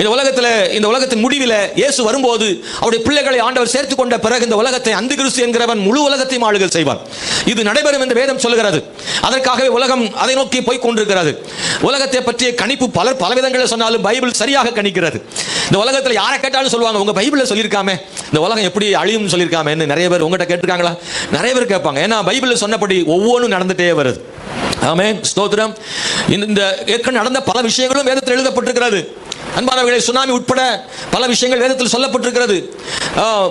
இந்த உலகத்தில் இந்த உலகத்தின் முடிவில் இயேசு வரும்போது அவருடைய பிள்ளைகளை ஆண்டவர் சேர்த்து கொண்ட பிறகு இந்த உலகத்தை அந்த கிறிஸ்து என்கிறவன் முழு உலகத்தையும் ஆளுகள் செய்வான். இது நடைபெறும் என்று வேதம் சொல்லுகிறது. அதற்காகவே உலகம் அதை நோக்கி போய் கொண்டிருக்கிறது. உலகத்தை பற்றிய கணிப்பு பலர் பல விதங்களில் சொன்னாலும் பைபிள் சரியாக கணிக்கிறது. இந்த உலகத்தில் யாரை கேட்டாலும் சொல்லுவாங்க உங்க பைபிளில் சொல்லியிருக்காமே. இந்த உலகம் எப்படி அழியும்னு சொல்லியிருக்காமேன்னு நிறைய பேர் உங்ககிட்ட கேட்டிருக்காங்களா? நிறைய பேர் கேட்பாங்க. ஏன்னா பைபிளில் சொன்னபடி ஒவ்வொன்றும் நடந்துட்டே வருது. ஆமே ஸ்தோத்திரம். இந்த ஏற்கனவே நடந்த பல விஷயங்களும் வேதத்தில் எழுதப்பட்டிருக்கிறது. அன்பானவர்களே சுனாமி உட்பட பல விஷயங்கள் வேதத்தில் சொல்லப்பட்டிருக்கிறது.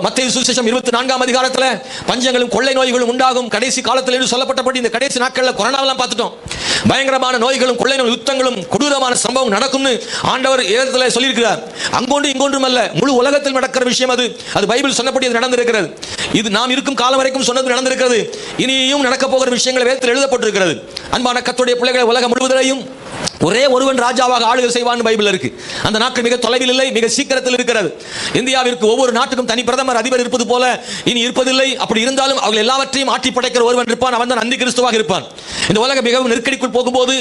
மத்திய சுசேஷம் இருபத்தி நான்காம் அதிகாரத்தில் பஞ்சங்களும் கொள்ளை நோய்களும் உண்டாகும். கடைசி காலத்தில் என்று சொல்லப்பட்டபடி இந்த கடைசி நாட்களில் கொரோனாவெல்லாம் பார்த்துட்டோம். பயங்கரமான நோய்களும் கொள்ளை நோய் யுத்தங்களும் கொடூரமான சம்பவம் நடக்கும்னு ஆண்டவர் வேதத்தில் சொல்லியிருக்கிறார். அங்கொன்று இங்கொன்றும் அல்ல. முழு உலகத்தில் நடக்கிற விஷயம் அது. அது பைபிள் சொன்னபடி அது நடந்திருக்கிறது. இது நாம் இருக்கும் காலம் வரைக்கும் சொன்னது நடந்திருக்கிறது. இனியும் நடக்க போகிற விஷயங்கள் வேதத்தில் எழுதப்பட்டிருக்கிறது. அன்பான கத்துடைய பிள்ளைகளை உலகம் முழுவதிலையும் ஒரே ஒருவன் ராஜாவாக ஆளுகை செய்வான் பைபிள் இருக்கு. அந்த நாட்கள் மிக தொலைவில் இல்லை மிக சீக்கிரத்தில் இருக்கிறது. இந்தியாவிற்கு ஒவ்வொரு நாட்டுக்கும் தனி பிரதமர் அதிபர் இருப்பது போல இனி இருப்பதில்லை. அப்படி இருந்தாலும் அவர்கள் எல்லாவற்றையும் ஆட்டி படைக்கிற ஒருவன் இருப்பான். அவன் தான் அந்தி கிறிஸ்துவாக இருப்பான். இந்த உலகம் மிகவும் நெருக்கடிக்குள் போகும்போது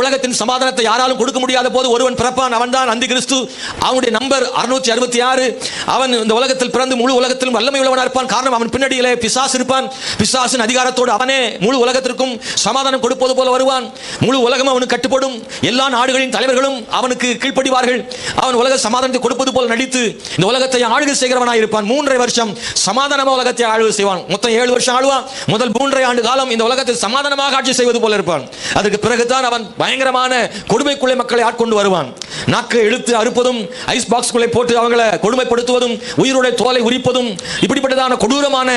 உலகத்தின் சமாதானத்தை யாராலும் கொடுக்க முடியாத போது ஒருவன் பிறப்பான் அவன் தான் அந்தி கிறிஸ்து. அவனுடைய நம்பர் அறுநூற்றி அறுபத்தி ஆறு. அவன் இந்த உலகத்தில் பிறந்து முழு உலகத்திலும் வல்லமை உள்ளவனாக இருப்பான். காரணம் அவன் பின்னடியிலே பிசாசு இருப்பான். பிசாசின் அதிகாரத்தோடு அவனே முழு உலகத்திற்கும் சமாதானம் கொடுப்பது போல வருவான். முழு உலகம் அவனுக்கு கட்டுப்படும். எல்லா நாடுகளின் தலைவர்களும் அவனுக்கு கீழ்ப்படிவார்கள். அவன் உலக சமாதானத்தை கொடுப்பது போல் நடித்து இந்த உலகத்தை ஆளுகை செய்கிறவனாக இருப்பான். மூன்றரை வருஷம் சமாதானமாக உலகத்தை ஆளுகை செய்வான். மொத்தம் ஏழு வருஷம் ஆளுவான். முதல் மூன்றரை ஆண்டு காலம் இந்த உலகத்தை சமாதானமாக ஆட்சி செய்வது போல இருப்பான். அதற்கு பிறகுதான் அவன் பயங்கரமான கொடுமைக்குள்ளே மக்களை ஆட்கொண்டு வருவான். நாக்கை இழுத்து அறுப்பதும் ஐஸ் பாக்ஸ்குள்ளே போட்டு அவங்களை கொடுமைப்படுத்துவதும் உயிருடைய தோலை உரிப்பதும் இப்படிப்பட்டதான கொடூரமான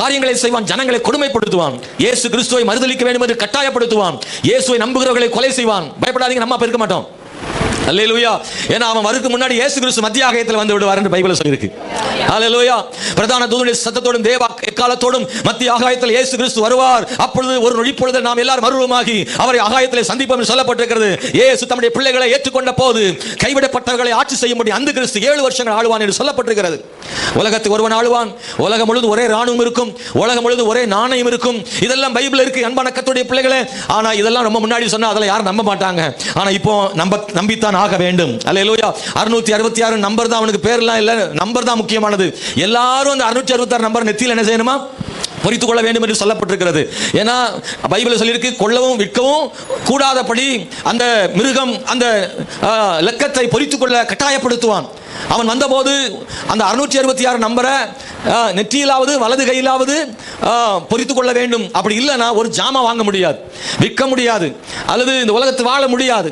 காரியங்களை செய்வான். ஜனங்களை கொடுமைப்படுத்துவான். இயேசு கிறிஸ்துவை மறுதளிக்க வேண்டும் என்று கட்டாயப்படுத்துவான். இயேசுவை நம்புகிறவர்களை கொலை செய்வான். பயப்படாதீங்க நம்ம இருக்க மாட்டோம். அல்லேலூயா ஏன்னா அவன் வருக்கு முன்னாடி இயேசு கிறிஸ்து மத்திய ஆகயத்தில் வந்து விடுவார் என்று பைபிள் சொல்லியிருக்கு. அல்லேலூயா பிரதான தூதனுடைய சத்தத்தோடும் தேவ எக்காலத்தோடும் மத்திய ஆகாயத்தில் இயேசு கிறிஸ்து வருவார். அப்பொழுது ஒரு நொழிப்பொழுது நாம் எல்லாரும் மருவமாகி அவரை ஆகாயத்தில் சந்திப்போம் என்று சொல்லப்பட்டிருக்கிறது. இயேசு தம்முடைய பிள்ளைகளை ஏற்றுக்கொண்ட போது கைவிடப்பட்டவர்களை ஆட்சி செய்யும்படி அந்த கிறிஸ்து ஏழு வருஷங்கள் ஆளுவான் என்று சொல்லப்பட்டிருக்கிறது. உலகத்துக்கு ஒருவன் ஆளுவான். உலகம் முழுது ஒரே ராணுவம் இருக்கும். உலகம் முழுது ஒரே நாணயம் இருக்கும். இதெல்லாம் பைபிள் இருக்கு. அன்பான கத்துடைய பிள்ளைகளே. ஆனா இதெல்லாம் ரொம்ப முன்னாடி சொன்னா அதெல்லாம் யாரும் நம்ப மாட்டாங்க. ஆனா இப்போ நம்ப நம்பித்தான் ஆக வேண்டும். அல்ல அல்லேலூயா. அறுநூத்தி அறுபத்தி ஆறு நம்பர் தான். அவனுக்கு பேர்லாம் இல்லை. நம்பர் தான் முக்கியமானது. எல்லாரும் அந்த அறுநூற்றி அறுபத்தி ஆறு நம்பர் நெத்தியில் என்ன செய்யணுமா? பொறித்து கொள்ள வேண்டும் என்று சொல்லப்பட்டிருக்கிறது. ஏன்னா பைபிள் சொல்லியிருக்கு கொள்ளவும் விற்கவும் கூடாதபடி அந்த மிருகம் அந்த லக்கத்தை பொறித்து கொள்ள கட்டாயப்படுத்துவான். அவன் வந்தபோது அந்த அறுநூற்றி அறுபத்தி ஆறு நம்பரை நெற்றியிலாவது வலது கையிலாவது பொறித்து கொள்ள வேண்டும். அப்படி இல்லைன்னா ஒரு ஜாமா வாங்க முடியாது விற்க முடியாது அல்லது இந்த உலகத்தில் வாழ முடியாது.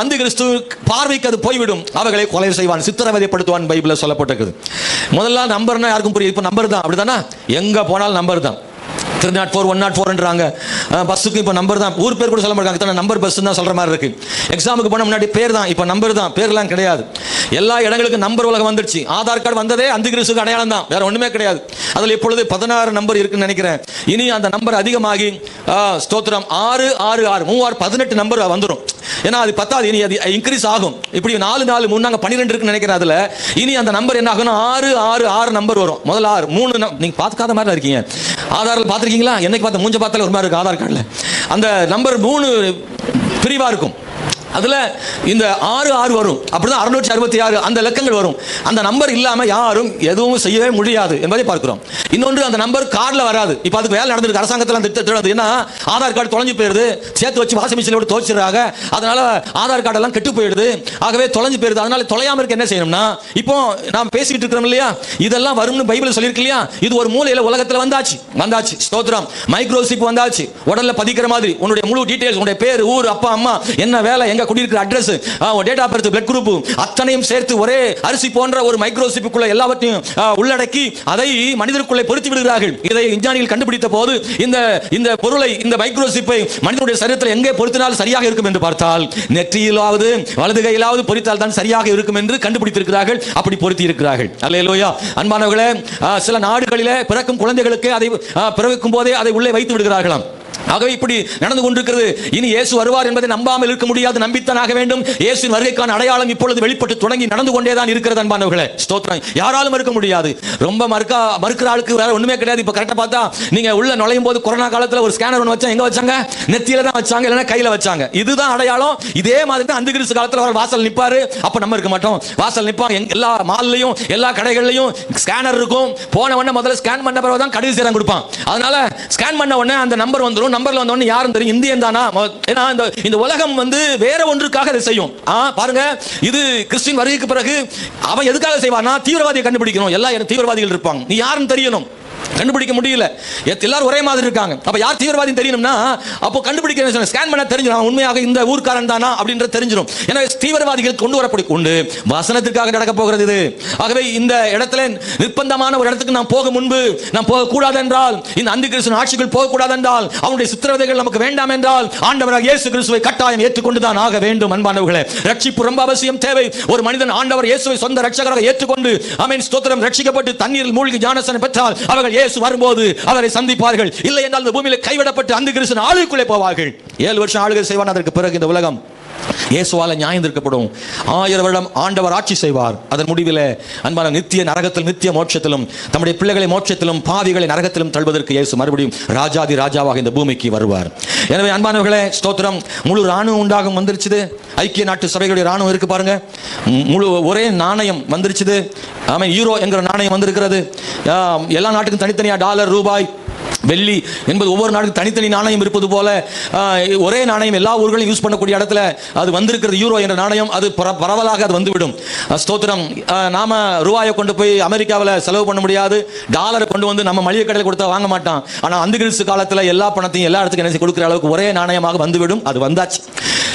அந்த கிறிஸ்து பார்வைக்கு அது போய்விடும். அவர்களை கொலை செய்வான் சித்திரவதைப்படுத்துவான் பைபிளில் சொல்லப்பட்டிருக்குது. முதல்ல நம்பர்னா யாருக்கும் புரியுது இப்போ நம்பர் தான் அப்படி தானே எங்கே போனாலும் நம்பர் தான். Three nought four one nought ஃபோர்ன்றாங்க பஸ்ஸுக்கு இப்போ நம்பர் தான். ஊர் பேர் கூட சொல்ல மாட்டாங்க. இத்தனை நம்பர் பஸ் தான் சொல்கிற மாதிரி இருக்கு. எக்ஸாமுக்கு போன முன்னாடி பேர் தான். இப்போ நம்பர் தான். பேர்லாம் கிடையாது. எல்லா இடங்களுக்கும் நம்பர் உலகம் வந்துடுச்சு. ஆதார் கார்டு வந்ததே அந்த கிறிஸ்துக்கு அடையாளம் தான். வேற ஒன்றுமே கிடையாது. அதில் இப்பொழுது பதினாறு நம்பர் இருக்குன்னு நினைக்கிறேன். இனி அந்த நம்பர் அதிகமாகி ஸ்தோத்திரம். ஆறு ஆறு ஆறு. மூவாறு பதினெட்டு நம்பர் வந்துடும் ஏன்னா அது பத்தாது இனி அது இன்க்ரீஸ் ஆகும். இப்படி நாலு நாலு மூணு நாங்கள் பன்னிரெண்டு இருக்குன்னு நினைக்கிறேன் அதில். இனி அந்த நம்பர் என்ன ஆகும்னா ஆறு ஆறு ஆறு நம்பர் வரும். முதல்ல ஆறு மூணு நம்- பார்த்துக்காத மாதிரி இருக்கீங்க. ஆதாரில் பார்த்துருக்கீங்களா? என்னைக்கு பார்த்த மூஞ்ச பார்த்தாலே ஒரு மாதிரி இருக்கும் ஆதார் கார்டில். அந்த நம்பர் மூணு பிரிவாக இருக்கும். அதில் இந்த ஆறு ஆறு வரும். அப்படி தான் அறுநூற்றி அறுபத்தி ஆறு அந்த இலக்கங்கள் வரும். அந்த நம்பர் இல்லாமல் யாரும் எதுவும் செய்யவே முடியாது என்பதை பார்க்கிறோம். இன்னொன்று அந்த நம்பர் கார்டில் வராது. இப்போ அதுக்கு வேலை நடந்திருக்கு. அரசாங்கத்தில் அந்த திட்டம் ஏன்னா ஆதார் கார்டு தொலைஞ்சு போயிடுது சேர்த்து வச்சு வாஷிங் மிஷினில் விட்டு துவைச்சிடுறாங்க. அதனால் ஆதார் கார்டெல்லாம் கெட்டு போயிடுது ஆகவே தொலைஞ்சு போயிடுது அதனால் தொலையாம இருக்க என்ன செய்யணும்னா இப்போ நாம் பேசிக்கிட்டு இருக்கிறோம் இல்லையா? இதெல்லாம் வரும்னு பைபிள் சொல்லியிருக்கு இல்லையா? இது ஒரு மூலையில் உலகத்தில் வந்தாச்சு. வந்தாச்சு. ஸ்தோத்திரம். மைக்ரோசிப் வந்தாச்சு. உடல்ல பதிக்கிற மாதிரி. உன்னுடைய முழு டீட்டெயில்ஸ் உன்னுடைய பேர் ஊர் அப்பா அம்மா என்ன வேலை எங்க குடியிருக்கிற address date of birth blood group அத்தனையும் சேர்த்து ஒரே அரிசி போன்ற ஒரு மைக்ரோசிப்புக்குள்ள எல்லாவற்றையும் உள்ளடக்கி அதை மனிதருக்குள்ளே பொருத்தி விடுகிறார்கள். இதை விஞ்ஞானிகள் கண்டுபிடித்த போது இந்த இந்த பொருளை இந்த மைக்ரோசிப்பை மனிதனுடைய சரீரத்தில் எங்கே பொருத்தினால் சரியாக இருக்கும் என்று பார்த்தால் நெற்றியிலாவது வலது கையிலாவது பொறித்தால் தான் சரியாக இருக்கும் என்று கண்டுபிடித்திருக்கிறார்கள். அப்படி பொருத்தி இருக்கிறார்கள் அல்லையிலோயா அன்பானவர்களே சில நாடுகளிலே பிறக்கும் குழந்தைகளுக்கு அதை பிறக்கும் போதே அதை உள்ளே வைத்து விடுகிறார்களாம். ஆகவே இப்படி நடந்து கொண்டிருக்கிறது. இனி இயேசு வருவார் என்பதை நம்பாமல் இருக்க முடியாது. நம்பித்தானாக வேண்டும். இயேசுவின் வருகைக்கான அடையாளம் இப்பொழுது வெளிப்பட்டு தொடங்கி நடந்து கொண்டே தான் இருக்கிறது அன்பானவர்களே. ஸ்தோத்திரம். யாராலும் மறுக்க முடியாது. ரொம்ப மறுக்கா மறுக்கிற ஆளுக்கு வேற ஒண்ணுமே கிடையாது. இப்ப கரெக்டா பார்த்தா நீங்க உள்ள நுழையும் போது கொரோனா காலத்துல ஒரு ஸ்கேனர் ஒன்று வச்சா எங்க வச்சாங்க? நெத்தியில தான் வச்சாங்க இல்லைன்னா கையில வச்சாங்க. இதுதான் அடையாளம். இதே மாதிரி தான் அந்த கிறிஸ்து காலத்துல அவர் வாசல் நிப்பாரு. அப்ப நம்ம இருக்க மாட்டோம். வாசல் நிப்பான் எல்லா மால்லையும் எல்லா கடைகள்லையும் ஸ்கேனர் இருக்கும். போன உடனே முதல்ல ஸ்கேன் பண்ண பிறகு தான் கடைசி சேரம் கொடுப்பான். அதனால ஸ்கேன் பண்ண உடனே அந்த நம்பர் வந்து வந்துடும் நம்பர்ல வந்த உடனே யாரும் தெரியும். இந்தியன் தானா? ஏன்னா இந்த இந்த உலகம் வந்து வேற ஒன்றுக்காக இதை செய்யும். ஆ பாருங்க இது கிறிஸ்டின் வருகைக்கு பிறகு அவன் எதுக்காக செய்வானா தீவிரவாதியை கண்டுபிடிக்கணும். எல்லா தீவிரவாதிகள் இருப்பாங்க. நீ யாருன்னு தெரியணும். கண்டுபிடிக்க முடியல. எத்- எல்லாரும் ஒரே மாதிரி இருக்காங்க. அப்ப யார் தீவிரவாதி தெரியணும்னா அப்போ கண்டுபிடிக்க ஸ்கேன் பண்ண தெரிஞ்சிடும். உண்மையாக இந்த ஊர்க்காரன் தானா? அப்படின்றது தெரிஞ்சிடும். எனவே தீவிரவாதிகள் கொண்டு வரப்படி கொண்டு வசனத்திற்காக நடக்க போகிறது இது. ஆகவே இந்த இடத்துல நிர்பந்தமான ஒரு இடத்துக்கு நாம் போக முன்பு நாம் போக கூடாது என்றால் இந்த அந்தி கிறிஸ்து ஆட்சிக்குள் போக கூடாது என்றால் அவனுடைய சித்திரவதைகள் நமக்கு வேண்டாம் என்றால் ஆண்டவராக இயேசு கிறிஸ்துவை கட்டாயம் ஏற்றுக்கொண்டு தான் ஆக வேண்டும் அன்பானவர்களே. ரட்சிப்பு ரொம்ப அவசியம் தேவை. ஒரு மனிதன் ஆண்டவர் இயேசுவை சொந்த ரட்சகராக ஏற்றுக்கொண்டு அமீன் ஸ்தோத்திரம் ரட்சிக்கப்பட்டு தண்ணீரில் மூழ்கி ஞானசனம் பெற்றால் அவர்கள் இயேசு வரும்போது அவரை சந்திப்பார்கள். இல்லை என்றால் இந்த பூமியில் கைவிடப்பட்டு அந்த கிறிஸ்தன் ஆளுக்குள்ளே போவார்கள். ஏழு வருஷம் ஆளுகை செய்வான். அதற்கு பிறகு இந்த உலகம் இயேசுவால நியாயம் தீர்க்கப்படும். ஆயிரம் வருடம் ஆண்டவர் ஆட்சி செய்வார். அதன் முடிவில் அன்பான நித்திய நரகத்தில் நித்திய மோட்சத்திலும் தம்முடைய பிள்ளைகளை மோட்சத்திலும் பாவிகளை நரகத்திலும் தள்ளுவதற்கு இயேசு மறுபடியும் ராஜாதி ராஜாவாக இந்த பூமிக்கு வருவார். எனவே அன்பானவர்களே ஸ்தோத்திரம். முழு ராணுவம் உண்டாகும் வந்துருச்சுது. ஐக்கிய நாட்டு சபைகளுடைய ராணுவம் இருக்கு பாருங்க. முழு ஒரே நாணயம் வந்துருச்சுது. ஆமாம் யூரோ என்கிற நாணயம் வந்திருக்கிறது. எல்லா நாட்டுக்கும் தனித்தனியாக டாலர் ரூபாய் வெள்ளி என்பது ஒவ்வொரு நாடுக்கு தனித்தனி நாணயம் இருப்பது போல ஒரே நாணயம் எல்லா ஊர்களையும் யூஸ் பண்ணக்கூடிய இடத்துல அது வந்திருக்கிறது யூரோ என்ற நாணயம் அது பர- பரவலாக அது வந்துவிடும். ஸ்தோத்திரம். நாம ரூபாயை கொண்டு போய் அமெரிக்காவில் செலவு பண்ண முடியாது டாலரை கொண்டு வந்து நம்ம மளிகை கடையில் கொடுத்தா வாங்க மாட்டான். ஆனால் அந்த கிரிசு காலத்தில் எல்லா பணத்தையும் எல்லா இடத்துக்கும் என்ன கொடுக்குற அளவுக்கு ஒரே நாணயமாக வந்துவிடும் அது வந்தாச்சு.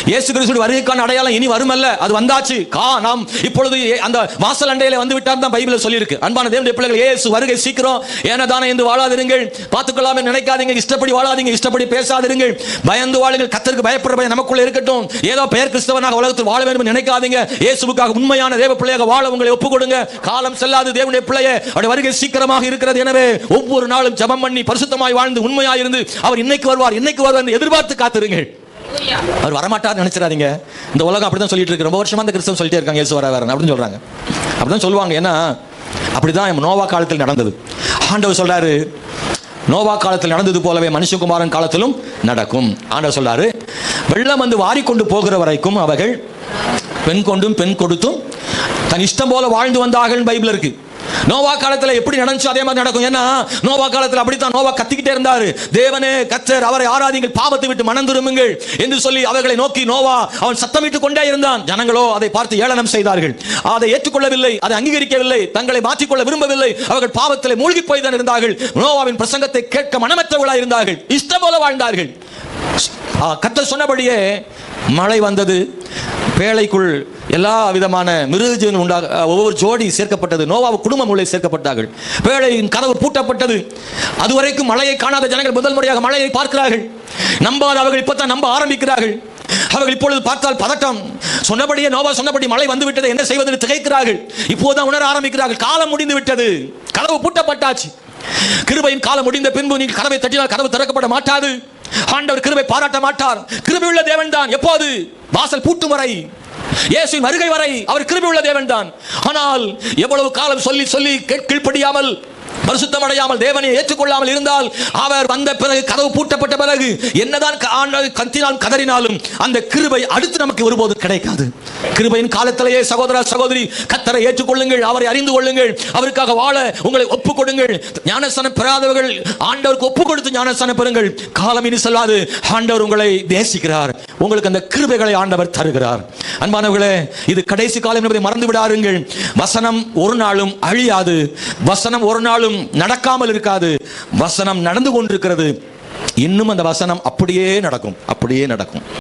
இயேசு கிறிஸ்துவின் வருகைக்கான அடையாளம் இனி வருமல்ல. அது வந்தாச்சு. கா நாம் இப்பொழுது ஏ- அந்த வாசல் அண்டையில வந்து விட்டார் தான் பைபிள் சொல்லியிருக்கு. அன்பான தேவனுடைய பிள்ளைகள் இயேசு வருகை சீக்கிரம். ஏனதானே என்று வாழாதிருங்கள். பார்த்துக்கொள்ளாம நினைக்காதீங்க. இஷ்டப்படி வாழாதீங்க. இஷ்டப்படி பேசாதிருங்கள். பயந்து வாழுங்கள். கத்தருக்கு பயப்படுற பயம் நமக்குள்ள இருக்கட்டும். ஏதோ பெயர் கிறிஸ்தவனாக உலகத்தில் வாழ வேண்டும் நினைக்காதீங்க. இயேசுக்காக உண்மையான தேவ பிள்ளையாக வாழ உங்களை ஒப்புக்கொடுங்க. காலம் செல்லாது தேவனுடைய பிள்ளையே. அவருடைய வருகை சீக்கிரமாக இருக்கிறது. எனவே ஒவ்வொரு நாளும் ஜபம் பண்ணி பரிசுத்தமாய் வாழ்ந்து உண்மையாக இருந்து அவர் இன்னைக்கு வருவார். இன்னைக்கு வருவார் என்று எதிர்பார்த்து காத்திருங்கள். அவர் வரமாட்டார் நினைச்சிடாதீங்க. இந்த உலகம் அப்படிதான் சொல்லிட்டு இருக்கு. ரொம்ப வருஷமா இந்த கிறிஸ்தவம் சொல்லிட்டே இருக்காங்க. இயேசு வர வரேன் அப்படின்னு சொல்றாங்க. அப்படிதான் சொல்லுவாங்க. ஏன்னா அப்படிதான் நோவா காலத்தில் நடந்தது. ஆண்டவர் சொல்றாரு நோவா காலத்தில் நடந்தது போலவே மனுஷகுமாரன் காலத்திலும் நடக்கும். ஆண்டவர் சொல்றாரு வெள்ளம் வந்து வாரிக்கொண்டு போகிற வரைக்கும் அவர்கள் பெண் கொண்டும் பெண் கொடுத்தும் தன் இஷ்டம் போல வாழ்ந்து வந்தார்கள் பைபிள் இருக்கு. நோவா காலத்தில் எப்படி நடந்துச்சு அதே மாதிரி நடக்கும். ஏன்னா நோவா காலத்தில் அப்படித்தான். நோவா கத்திக்கிட்டே இருந்தார். தேவனே கத்தர் அவரை ஆராதிங்கள் பாவத்தை விட்டு மனம் என்று சொல்லி அவர்களை நோக்கி நோவா அவன் சத்தமிட்டு கொண்டே இருந்தான். ஜனங்களோ அதை பார்த்து ஏளனம் செய்தார்கள். அதை ஏற்றுக்கொள்ளவில்லை அதை அங்கீகரிக்கவில்லை தங்களை மாற்றிக்கொள்ள விரும்பவில்லை. அவர்கள் பாவத்தில் மூழ்கி போய் தான் இருந்தார்கள். நோவாவின் பிரசங்கத்தை கேட்க மனமற்றவர்களாக இருந்தார்கள். இஷ்டம் போல வாழ்ந்தார்கள் கத்தர் சொன்னபடியே மழை வந்தது. பேழைக்குள் எல்லா விதமான மிருகஜீவன் உண்டாக ஒவ்வொரு ஜோடி சேர்க்கப்பட்டது. நோவாவு குடும்பம் உள்ளே சேர்க்கப்பட்டார்கள். பேழையின் கதவு பூட்டப்பட்டது. அதுவரைக்கும் மழையை காணாத ஜனங்கள் முதல் முறையாக மழையை பார்க்கிறார்கள். நம்பாத அவர்கள் இப்பத்தான் நம்ப ஆரம்பிக்கிறார்கள். அவர்கள் இப்பொழுது பார்த்தால் பதட்டம். சொன்னபடியே நோவா சொன்னபடி மழை வந்து விட்டது என்ன செய்வது என்று திகைக்கிறார்கள். இப்போதுதான் உணர ஆரம்பிக்கிறார்கள். காலம் முடிந்து விட்டது. கதவு பூட்டப்பட்டாச்சு. கிருபையின் காலம் முடிந்த பின்பு நீங்கள் கதவை தட்டினால் கதவு திறக்கப்பட மாட்டாது. ஆண்டவர் கிருபை பாராட்ட மாட்டார். கிருபை உள்ள தேவன் தான் எப்போது? வாசல் பூட்டும் வரை. இயேசுவின் வருகை வரை அவர் கிருபை உள்ள தேவன் தான் ஆனால் எவ்வளவு காலம் சொல்லி சொல்லி கேட்- கீழ்ப்படியாமல் பரிசுத்தம் அடையாமல் தேவனை ஏற்றுக்கொள்ளாமல் இருந்தால் அவர் வந்த பிறகு கதவு பூட்டப்பட்ட பிறகு என்னதான் க- கத்தினால் கதறினாலும் அந்த கிருபை அடுத்து நமக்கு ஒருபோது கிடைக்காது. கிருபையின் காலத்திலேயே சகோதர சகோதரி கத்தரை ஏற்றுக்கொள்ளுங்கள் அவரை அறிந்து கொள்ளுங்கள் அவருக்காக வாழ உங்களை ஒப்பு கொடுங்கள். ஞானஸ்தானம் பெறாதவர்கள் ஆண்டவருக்கு ஒப்பு கொடுத்து ஞானஸ்தானம் பெறுங்கள். காலம் இனி செல்லாது ஆண்டவர் உங்களை தேசிக்கிறார் உங்களுக்கு அந்த கிருபைகளை ஆண்டவர் தருகிறார். அன்பானவர்களே இது கடைசி காலம் என்பதை மறந்து விடாருங்கள் வசனம் ஒரு நாளும் அழியாது. வசனம் ஒரு நாளும் நடக்காமல் இருக்காது. வசனம் நடந்து கொண்டிருக்கிறது. இன்னும் அந்த வசனம் அப்படியே நடக்கும். அப்படியே நடக்கும்.